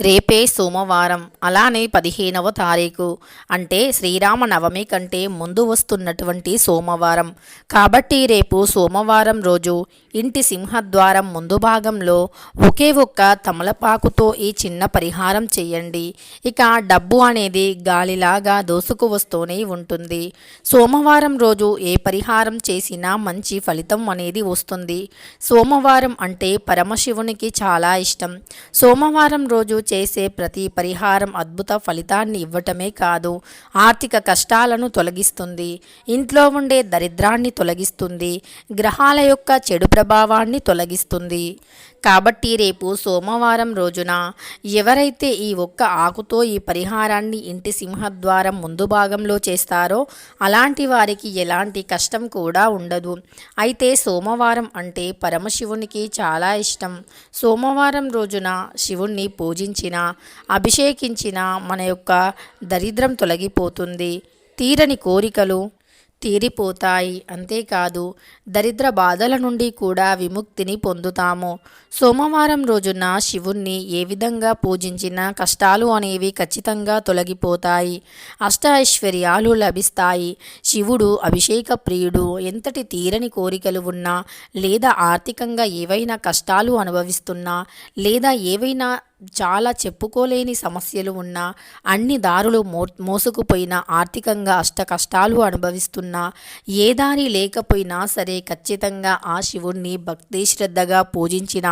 రేపే సోమవారం అలానే పదిహేనవ తారీఖు. అంటే శ్రీరామ నవమి కంటే ముందు వస్తున్నటువంటి సోమవారం. కాబట్టి రేపు సోమవారం రోజు ఇంటి సింహద్వారం ముందు భాగంలో ఒకే ఒక్క తమలపాకుతో ఈ చిన్న పరిహారం చేయండి. ఇక డబ్బు అనేది గాలిలాగా దోసుకు వస్తూనే ఉంటుంది. సోమవారం రోజు ఏ పరిహారం చేసినా మంచి ఫలితం అనేది వస్తుంది. సోమవారం అంటే పరమశివునికి చాలా ఇష్టం. సోమవారం రోజు చేసే ప్రతి పరిహారం అద్భుత ఫలితాన్ని ఇవ్వటమే కాదు ఆర్థిక కష్టాలను తొలగిస్తుంది ఇంట్లో ఉండే దరిద్రాన్ని తొలగిస్తుంది గ్రహాల యొక్క చెడు ప్రభావాన్ని తొలగిస్తుంది. కాబట్టి రేపు సోమవారం రోజున ఎవరైతే ఈ ఒక్క ఆకుతో ఈ పరిహారాన్ని ఇంటి సింహద్వారం ముందు భాగంలో చేస్తారో అలాంటి వారికి ఎలాంటి కష్టం కూడా ఉండదు. అయితే సోమవారం అంటే పరమశివునికి చాలా ఇష్టం. సోమవారం రోజున శివుణ్ణి పూజించిన అభిషేకించిన మన యొక్క దరిద్రం తొలగిపోతుంది. తీరని కోరికలు తీరిపోతాయి. అంతేకాదు దరిద్ర బాధల నుండి కూడా విముక్తిని పొందుతాము. సోమవారం రోజున శివుణ్ణి ఏ విధంగా పూజించినా కష్టాలు అనేవి ఖచ్చితంగా తొలగిపోతాయి. అష్ట ఐశ్వర్యాలు లభిస్తాయి. శివుడు అభిషేక ప్రియుడు. ఎంతటి తీరని కోరికలు ఉన్నా లేదా ఆర్థికంగా ఏవైనా కష్టాలు అనుభవిస్తున్నా లేదా ఏవైనా చాలా చెప్పుకోలేని సమస్యలు ఉన్నా అన్ని దారులు మో మోసుకుపోయినా ఆర్థికంగా అష్ట కష్టాలు అనుభవిస్తున్నా ఏ దారి లేకపోయినా సరే ఖచ్చితంగా ఆ శివుణ్ణి భక్తి శ్రద్ధగా పూజించిన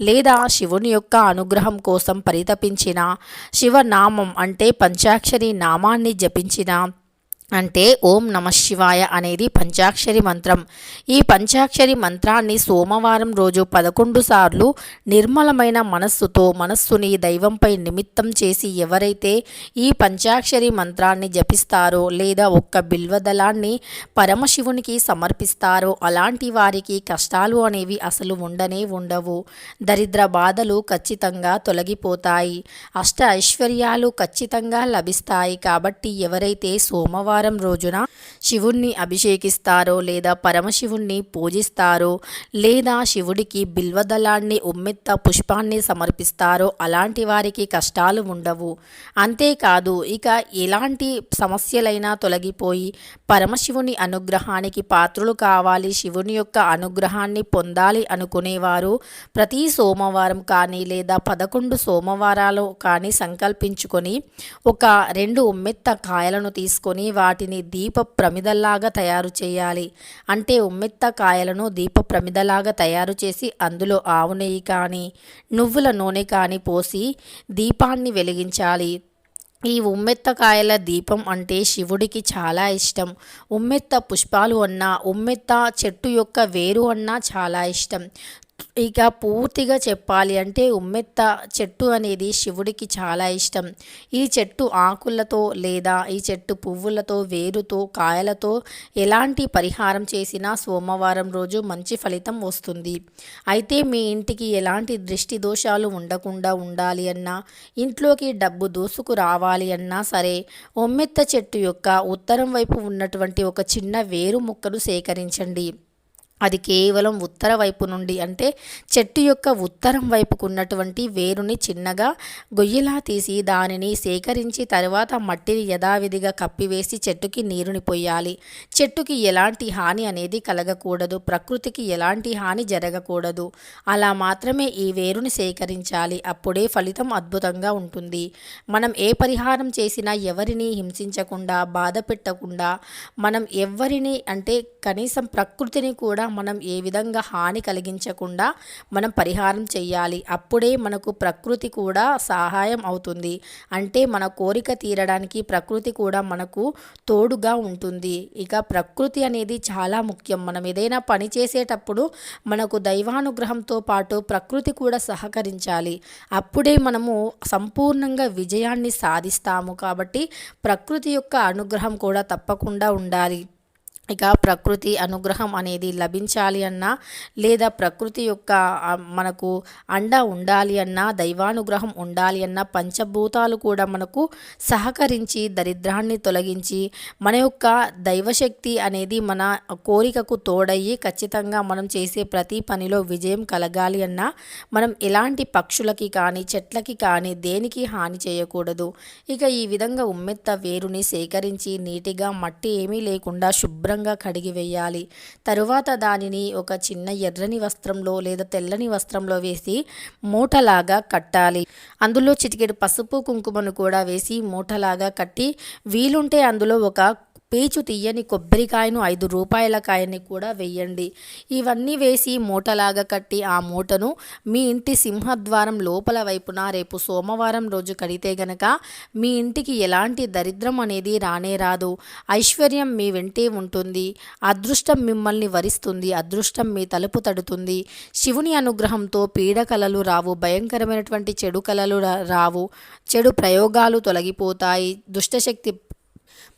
లేదా శివుని యొక్క అనుగ్రహం కోసం పరితపించిన శివనామం అంటే పంచాక్షరి నామాన్ని జపించిన అంటే ఓం నమ శివాయ అనేది పంచాక్షరి మంత్రం. ఈ పంచాక్షరి మంత్రాన్ని సోమవారం రోజు పదకొండు సార్లు నిర్మలమైన మనస్సుతో మనస్సుని దైవంపై నిమిత్తం చేసి ఎవరైతే ఈ పంచాక్షరి మంత్రాన్ని జపిస్తారో లేదా ఒక్క బిల్వదళాన్ని పరమశివునికి సమర్పిస్తారో అలాంటి వారికి కష్టాలు అనేవి అసలు ఉండనే ఉండవు. దరిద్ర బాధలు ఖచ్చితంగా తొలగిపోతాయి. అష్ట ఐశ్వర్యాలు ఖచ్చితంగా లభిస్తాయి. కాబట్టి ఎవరైతే సోమవారం సోమవారం రోజున శివుణ్ణి అభిషేకిస్తారో లేదా పరమశివుణ్ణి పూజిస్తారో లేదా శివుడికి బిల్వదళాన్ని ఉమ్మెత్త పుష్పాన్ని సమర్పిస్తారో అలాంటి వారికి కష్టాలు ఉండవు. అంతేకాదు ఇక ఎలాంటి సమస్యలైనా తొలగిపోయి పరమశివుని అనుగ్రహానికి పాత్రులు కావాలి శివుని యొక్క అనుగ్రహాన్ని పొందాలి అనుకునేవారు ప్రతి సోమవారం కానీ లేదా పదకొండు సోమవారాలు కానీ సంకల్పించుకొని ఒక రెండు ఉమ్మెత్త కాయలను తీసుకొని వాటిని దీప ప్రమిదల్లాగా తయారు చేయాలి. అంటే ఉమ్మెత్త కాయలను దీప ప్రమిదలాగా తయారు చేసి అందులో ఆవు నెయ్యి కానీ నువ్వుల నూనె కానీ పోసి దీపాన్ని వెలిగించాలి. ఈ ఉమ్మెత్తకాయల దీపం అంటే శివుడికి చాలా ఇష్టం. ఉమ్మెత్త పుష్పాలు అన్నా ఉమ్మెత్త చెట్టు యొక్క వేరు అన్నా చాలా ఇష్టం. ఇక పూర్తిగా చెప్పాలి అంటే ఉమ్మెత్త చెట్టు అనేది శివుడికి చాలా ఇష్టం. ఈ చెట్టు ఆకులతో లేదా ఈ చెట్టు పువ్వులతో వేరుతో కాయలతో ఎలాంటి పరిహారం చేసినా సోమవారం రోజు మంచి ఫలితం వస్తుంది. అయితే మీ ఇంటికి ఎలాంటి దృష్టి దోషాలు ఉండకుండా ఉండాలి అన్నా ఇంట్లోకి డబ్బు దోసుకు రావాలి అన్నా సరే ఉమ్మెత్త చెట్టు యొక్క ఉత్తరం వైపు ఉన్నటువంటి ఒక చిన్న వేరు ముక్కను సేకరించండి. అది కేవలం ఉత్తర వైపు నుండి అంటే చెట్టు యొక్క ఉత్తరం వైపుకు ఉన్నటువంటి వేరుని చిన్నగా గొయ్యిలా తీసి దానిని సేకరించి తర్వాత మట్టిని యథావిధిగా కప్పివేసి చెట్టుకి నీరుని పొయ్యాలి. చెట్టుకి ఎలాంటి హాని అనేది కలగకూడదు. ప్రకృతికి ఎలాంటి హాని జరగకూడదు. అలా మాత్రమే ఈ వేరుని సేకరించాలి. అప్పుడే ఫలితం అద్భుతంగా ఉంటుంది. మనం ఏ పరిహారం చేసినా ఎవరిని హింసించకుండా బాధ పెట్టకుండా మనం ఎవరిని అంటే కనీసం ప్రకృతిని కూడా మనం ఏ విధంగా హాని కలిగించకుండా మనం పరిహారం చేయాలి అప్పుడే మనకు ప్రకృతి కూడా సహాయం అవుతుంది. అంటే మన కోరిక తీరడానికి ప్రకృతి కూడా మనకు తోడుగా ఉంటుంది. ఇక ప్రకృతి అనేది చాలా ముఖ్యం. మనం ఏదైనా పని చేసేటప్పుడు మనకు దైవానుగ్రహంతో పాటు ప్రకృతి కూడా సహకరించాలి. అప్పుడే మనము సంపూర్ణంగా విజయాన్ని సాధిస్తాము. కాబట్టి ప్రకృతి యొక్క అనుగ్రహం కూడా తప్పకుండా ఉండాలి. ఇక ప్రకృతి అనుగ్రహం అనేది లభించాలి అన్నా లేదా ప్రకృతి యొక్క మనకు అండ ఉండాలి అన్నా దైవానుగ్రహం ఉండాలి అన్నా పంచభూతాలు కూడా మనకు సహకరించి దరిద్రాన్ని తొలగించి మన యొక్క దైవశక్తి అనేది మన కోరికకు తోడయ్యి ఖచ్చితంగా మనం చేసే ప్రతి పనిలో విజయం కలగాలి అన్నా మనం ఎలాంటి పక్షులకి కానీ చెట్లకి కానీ దేనికి హాని చేయకూడదు. ఇక ఈ విధంగా ఉమ్మెత్త వేరుని సేకరించి నీటిగా మట్టి ఏమీ లేకుండా శుభ్రం శుభ్రంగా కడిగి వేయాలి. తరువాత దానిని ఒక చిన్న ఎర్రని వస్త్రంలో లేదా తెల్లని వస్త్రంలో వేసి మూటలాగా కట్టాలి. అందులో చిటికెడు పసుపు కుంకుమను కూడా వేసి మూటలాగా కట్టి వీలుంటే అందులో ఒక పీచు తీయని కొబ్బరికాయను ఐదు రూపాయల కాయని కూడా వేయండి. ఇవన్నీ వేసి మూటలాగా కట్టి ఆ మూటను మీ ఇంటి సింహద్వారం లోపల వైపున రేపు సోమవారం రోజు కడితే గనక మీ ఇంటికి ఎలాంటి దరిద్రం అనేది రానే రాదు. ఐశ్వర్యం మీ వెంటే ఉంటుంది. అదృష్టం మిమ్మల్ని వరిస్తుంది. అదృష్టం మీ తలుపు తడుతుంది. శివుని అనుగ్రహంతో పీడకలలు రావు. భయంకరమైనటువంటి చెడు కలలు రా- రావు. చెడు ప్రయోగాలు తొలగిపోతాయి. దుష్టశక్తి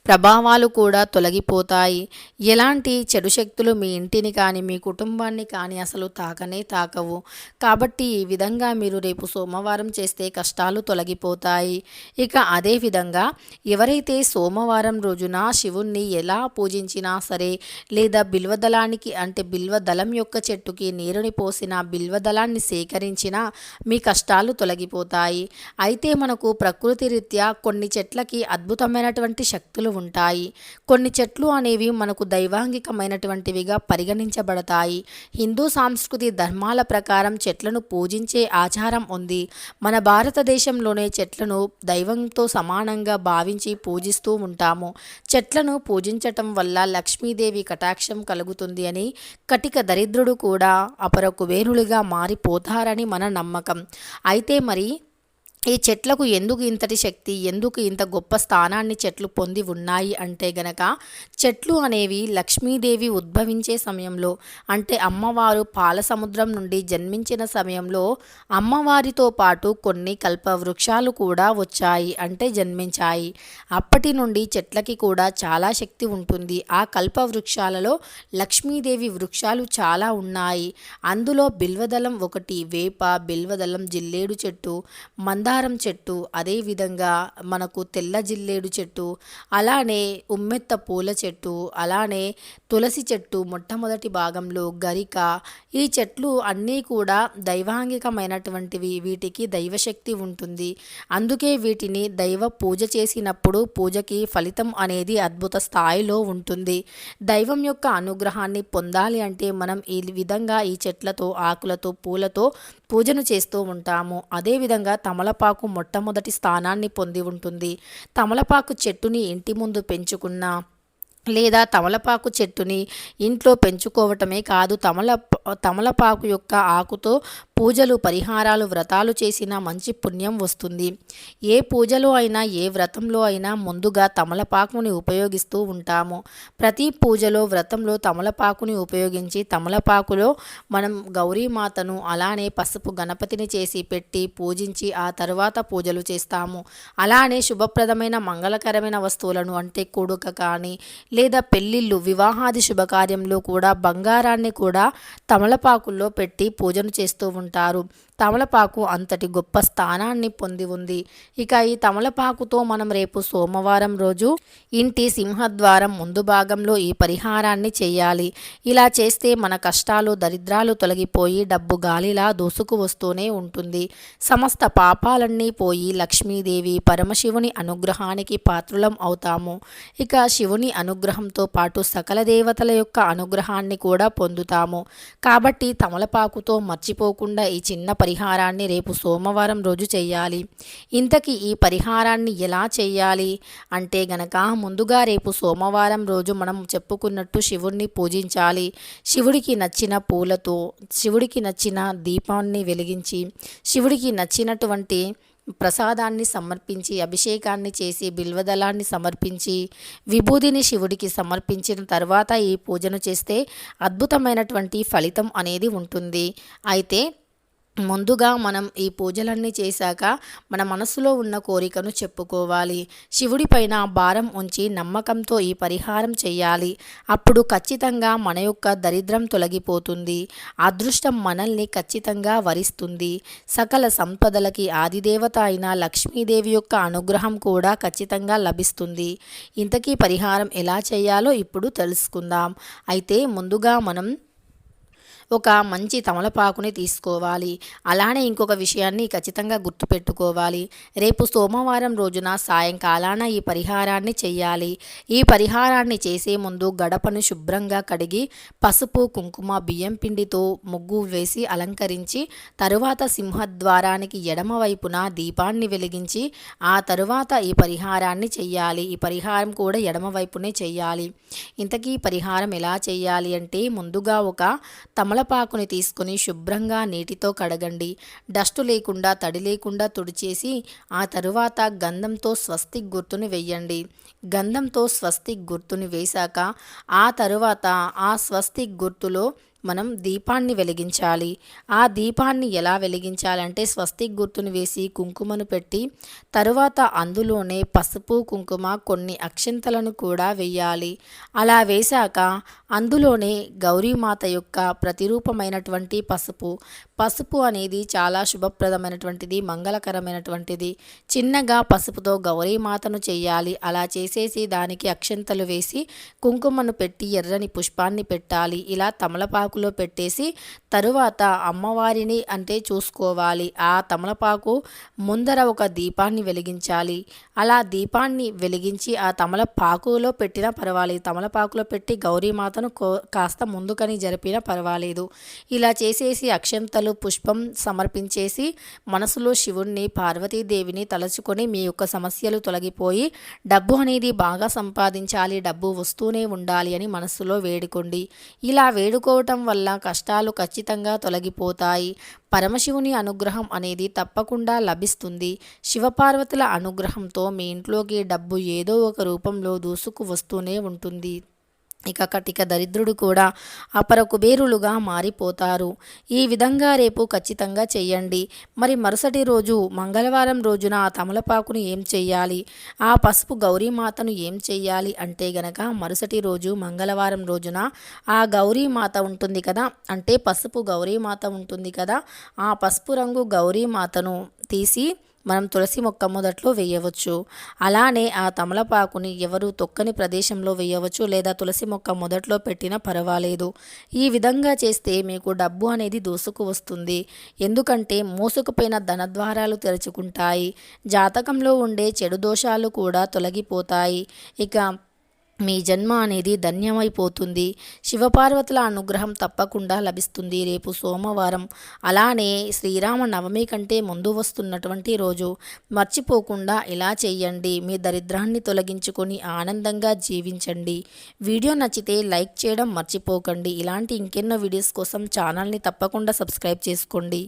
ప్రభావాలు కూడా తొలగిపోతాయి. ఎలాంటి చెడు శక్తులు మీ ఇంటిని కానీ మీ కుటుంబాన్ని కానీ అసలు తాకనే తాకవు. కాబట్టి ఈ విధంగా మీరు రేపు సోమవారం చేస్తే కష్టాలు తొలగిపోతాయి. ఇక అదే విధంగా ఎవరైతే సోమవారం రోజున శివుణ్ణి ఎలా పూజించినా సరే లేదా బిల్వదళానికి అంటే బిల్వదళం యొక్క చెట్టుకి నీరుని పోసిన బిల్వదళాన్ని సేకరించినా మీ కష్టాలు తొలగిపోతాయి. అయితే మనకు ప్రకృతి రీత్యా కొన్ని చెట్లకి అద్భుతమైనటువంటి శక్తులు ఉంటాయి. కొన్ని చెట్లు అనేవి మనకు దైవాంగికమైనటువంటివిగా పరిగణించబడతాయి. హిందూ సాంస్కృతి ధర్మాల ప్రకారం చెట్లను పూజించే ఆచారం ఉంది. మన భారతదేశంలోనే చెట్లను దైవంతో సమానంగా భావించి పూజిస్తూ ఉంటాము. చెట్లను పూజించటం వల్ల లక్ష్మీదేవి కటాక్షం కలుగుతుంది అని కటిక దరిద్రుడు కూడా అపర కుబేరులుగా మారిపోతారని మన నమ్మకం. అయితే మరి ఈ చెట్లకు ఎందుకు ఇంతటి శక్తి ఎందుకు ఇంత గొప్ప స్థానాన్ని చెట్లు పొంది ఉన్నాయి అంటే గనక చెట్లు అనేవి లక్ష్మీదేవి ఉద్భవించే సమయంలో అంటే అమ్మవారు పాల సముద్రం నుండి జన్మించిన సమయంలో అమ్మవారితో పాటు కొన్ని కల్ప వృక్షాలు కూడా వచ్చాయి అంటే జన్మించాయి. అప్పటి నుండి చెట్లకి కూడా చాలా శక్తి ఉంటుంది. ఆ కల్ప వృక్షాలలో లక్ష్మీదేవి వృక్షాలు చాలా ఉన్నాయి. అందులో బిల్వదళం ఒకటి వేప బిల్వదళం జిల్లేడు చెట్టు మందార చెట్టు అదేవిధంగా మనకు తెల్ల జిల్లేడు చెట్టు అలానే ఉమ్మెత్త పూల చెట్టు అలానే తులసి చెట్టు మొట్టమొదటి భాగంలో గరిక ఈ చెట్లు అన్నీ కూడా దైవాంగికమైనటువంటివి. వీటికి దైవశక్తి ఉంటుంది. అందుకే వీటిని దైవ పూజ చేసినప్పుడు పూజకి ఫలితం అనేది అద్భుత స్థాయిలో ఉంటుంది. దైవం యొక్క అనుగ్రహాన్ని పొందాలి అంటే మనం ఈ విధంగా ఈ చెట్లతో ఆకులతో పూలతో పూజను చేస్తూ ఉంటాము. అదేవిధంగా తమలపాకు మొట్టమొదటి స్థానాన్ని పొంది ఉంటుంది. తమలపాకు చెట్టుని ఇంటి ముందు పెంచుకున్న లేదా తమలపాకు చెట్టుని ఇంట్లో పెంచుకోవటమే కాదు తమల తమలపాకు యొక్క ఆకుతో పూజలు పరిహారాలు వ్రతాలు చేసిన మంచి పుణ్యం వస్తుంది. ఏ పూజలో అయినా ఏ వ్రతంలో అయినా ముందుగా తమలపాకుని ఉపయోగిస్తూ ఉంటాము. ప్రతి పూజలో వ్రతంలో తమలపాకుని ఉపయోగించి తమలపాకులో మనం గౌరీమాతను అలానే పసుపు గణపతిని చేసి పెట్టి పూజించి ఆ తరువాత పూజలు చేస్తాము. అలానే శుభప్రదమైన మంగళకరమైన వస్తువులను అంటే కొడుక కానీ లేదా పెళ్ళిళ్ళు వివాహాది శుభకార్యంలో కూడా బంగారాన్ని కూడా తమలపాకుల్లో పెట్టి పూజను చేస్తూ perguntaram తమలపాకు అంతటి గొప్ప స్థానాన్ని పొంది ఉంది. ఇక ఈ తమలపాకుతో మనం రేపు సోమవారం రోజు ఇంటి సింహద్వారం ముందు భాగంలో ఈ పరిహారాన్ని చేయాలి. ఇలా చేస్తే మన కష్టాలు దరిద్రాలు తొలగిపోయి డబ్బు గాలిలా దూసుకు వస్తూనే ఉంటుంది. సమస్త పాపాలన్నీ పోయి లక్ష్మీదేవి పరమశివుని అనుగ్రహానికి పాత్రులం అవుతాము. ఇక శివుని అనుగ్రహంతో పాటు సకల దేవతల యొక్క అనుగ్రహాన్ని కూడా పొందుతాము. కాబట్టి తమలపాకుతో మర్చిపోకుండా ఈ చిన్న పరిహారాన్ని రేపు సోమవారం రోజు చేయాలి ఇంతకీ ఈ పరిహారాన్ని ఎలా చేయాలి అంటే గనక ముందుగా రేపు సోమవారం రోజు మనం చెప్పుకున్నట్టు శివుణ్ణి పూజించాలి. శివుడికి నచ్చిన పూలతో శివుడికి నచ్చిన దీపాన్ని వెలిగించి శివుడికి నచ్చినటువంటి ప్రసాదాన్ని సమర్పించి అభిషేకాన్ని చేసి బిల్వదళాన్ని సమర్పించి విభూదిని శివుడికి సమర్పించిన తర్వాత ఈ పూజను చేస్తే అద్భుతమైనటువంటి ఫలితం అనేది ఉంటుంది. అయితే ముందుగా మనం ఈ పూజలన్నీ చేశాక మన మనసులో ఉన్న కోరికను చెప్పుకోవాలి. శివుడి పైన భారం ఉంచి నమ్మకంతో ఈ పరిహారం చేయాలి. అప్పుడు ఖచ్చితంగా మన యొక్క దరిద్రం తొలగిపోతుంది. అదృష్టం మనల్ని ఖచ్చితంగా వరిస్తుంది. సకల సంపదలకి ఆదిదేవత అయిన లక్ష్మీదేవి యొక్క అనుగ్రహం కూడా ఖచ్చితంగా లభిస్తుంది. ఇంతకీ పరిహారం ఎలా చేయాలో ఇప్పుడు తెలుసుకుందాం. అయితే ముందుగా మనం ఒక మంచి తమలపాకుని తీసుకోవాలి. అలానే ఇంకొక విషయాన్ని ఖచ్చితంగా గుర్తుపెట్టుకోవాలి. రేపు సోమవారం రోజున సాయంకాలాన ఈ పరిహారాన్ని చేయాలి ఈ పరిహారాన్ని చేసే ముందు గడపను శుభ్రంగా కడిగి పసుపు కుంకుమ బియ్యం పిండితో ముగ్గు వేసి అలంకరించి తరువాత సింహద్వారానికి ఎడమ వైపున దీపాన్ని వెలిగించి ఆ తరువాత ఈ పరిహారాన్ని చెయ్యాలి. ఈ పరిహారం కూడా ఎడమ వైపునే చెయ్యాలి. ఇంతకీ పరిహారం ఎలా చేయాలి అంటే ముందుగా ఒక తమల తమలపాకుని తీసుకుని శుభ్రంగా నీటితో కడగండి. డస్టు లేకుండా తడి లేకుండా తుడిచేసి ఆ తరువాత గంధంతో స్వస్తిక్ గుర్తుని వెయ్యండి. గంధంతో స్వస్తిక్ గుర్తుని వేశాక ఆ తరువాత ఆ స్వస్తిక్ గుర్తులో మనం దీపాన్ని వెలిగించాలి. ఆ దీపాన్ని ఎలా వెలిగించాలంటే స్వస్తిక్ గుర్తును వేసి కుంకుమను పెట్టి తరువాత అందులోనే పసుపు కుంకుమ కొన్ని అక్షింతలను కూడా వేయాలి. అలా వేశాక అందులోనే గౌరీమాత యొక్క ప్రతిరూపమైనటువంటి పసుపు. పసుపు అనేది చాలా శుభప్రదమైనటువంటిది మంగళకరమైనటువంటిది. చిన్నగా పసుపుతో గౌరీమాతను చేయాలి. అలా చేసేసి దానికి అక్షంతలు వేసి కుంకుమను పెట్టి ఎర్రని పుష్పాన్ని పెట్టాలి. ఇలా తమలపాకు తమలపాకులో పెట్టేసి తరువాత అమ్మవారిని అంటే చూసుకోవాలి. ఆ తమలపాకు ముందర ఒక దీపాన్ని వెలిగించాలి. అలా దీపాన్ని వెలిగించి ఆ తమలపాకులో పెట్టినా పర్వాలేదు. తమలపాకులో పెట్టి గౌరీమాతను కాస్త ముందుకని జరిపినా పర్వాలేదు. ఇలా చేసేసి అక్షంతలు పుష్పం సమర్పించేసి మనసులో శివుణ్ణి పార్వతీదేవిని తలుచుకొని మీ యొక్క సమస్యలు తొలగిపోయి డబ్బు అనేది బాగా సంపాదించాలి. డబ్బు వస్తూనే ఉండాలి అని మనసులో వేడుకోండి. ఇలా వేడుకోవటం వల్ల కష్టాలు ఖచ్చితంగా తొలగిపోతాయి. పరమశివుని అనుగ్రహం అనేది తప్పకుండా లభిస్తుంది. శివపార్వతుల అనుగ్రహంతో మీ ఇంట్లోకి డబ్బు ఏదో ఒక రూపంలో దూసుకు వస్తూనే ఉంటుంది. ఇక కటిక దరిద్రుడు కూడా అపర కుబేరులుగా మారిపోతారు. ఈ విధంగా రేపు ఖచ్చితంగా చెయ్యండి మరి మరుసటి రోజు మంగళవారం రోజున ఆ తమలపాకును ఏం చెయ్యాలి ఆ పసుపు గౌరీమాతను ఏం చెయ్యాలి అంటే గనక మరుసటి రోజు మంగళవారం రోజున ఆ గౌరీమాత ఉంటుంది కదా? అంటే పసుపు గౌరీమాత ఉంటుంది కదా? ఆ పసుపు రంగు గౌరీమాతను తీసి మనం తులసి మొక్క మొదట్లో వేయవచ్చు. అలానే ఆ తమలపాకుని ఎవరు తొక్కని ప్రదేశంలో వేయవచ్చు లేదా తులసి మొక్క మొదట్లో పెట్టినా పర్వాలేదు. ఈ విధంగా చేస్తే మీకు డబ్బు అనేది దూసుకు వస్తుంది. ఎందుకంటే మూసుకుపోయిన ధనద్వారాలు తెరుచుకుంటాయి. జాతకంలో ఉండే చెడు దోషాలు కూడా తొలగిపోతాయి. ఇక మీ జన్మ అనేది ధన్యమైపోతుంది. శివపార్వతుల అనుగ్రహం తప్పకుండా లభిస్తుంది. రేపు సోమవారం అలానే శ్రీరామ నవమి కంటే ముందు వస్తున్నటువంటి రోజు మర్చిపోకుండా ఇలా చేయండి. మీ దరిద్రాన్ని తొలగించుకొని ఆనందంగా జీవించండి. వీడియో నచ్చితే లైక్ చేయడం మర్చిపోకండి. ఇలాంటి ఇంకెన్నో వీడియోస్ కోసం ఛానల్ని తప్పకుండా సబ్స్క్రైబ్ చేసుకోండి.